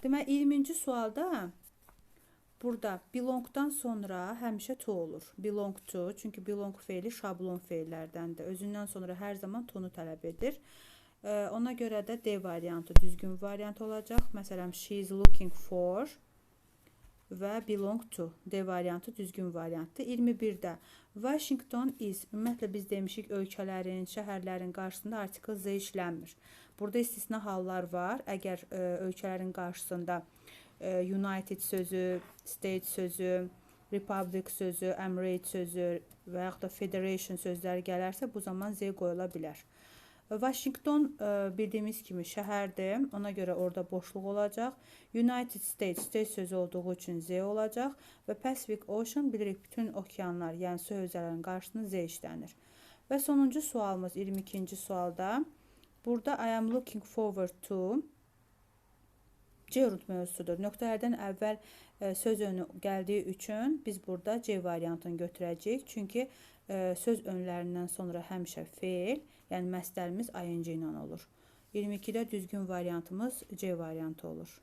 Demək 20-ci sualda burada belongdan sonra həmişə to olur. Belong to, çünki belong feili şablon feillərdəndir. Özündən sonra hər zaman tonu tələb edir. E, ona görə də D variantı düzgün variant olacaq. Məsələn, she is looking for və belong to. D variantı düzgün variantdır. 21-də Washington is. Ümumiyyətlə biz demişik ölkələrin, şəhərlərin qarşısında artikel z işlənmir. Burada istisna hallar var. Əgər ə, ölkələrin qarşısında ə, United sözü, state sözü, republic sözü, emirate sözü və yaxud da federation sözləri gələrsə, bu zaman z qoyula bilər. Washington ə, bildiyimiz kimi şəhərdir. Ona görə orada boşluq olacaq. United States state sözü olduğu üçün Z olacaq və Pacific Ocean bilirik bütün okeanlar, yəni su hövzələrinin Z işlənir. Və sonuncu sualımız 22-ci sualda burada I am looking forward to C root mövzusudur. Nöqtələrdən əvvəl ə, söz önü gəldiyi üçün biz burada C variantını götürəcəyik. Çünki ə, söz önlərindən sonra həmişə feil, yəni məstərimiz ing ilə olur. 22-də düzgün variantımız C variantı olur.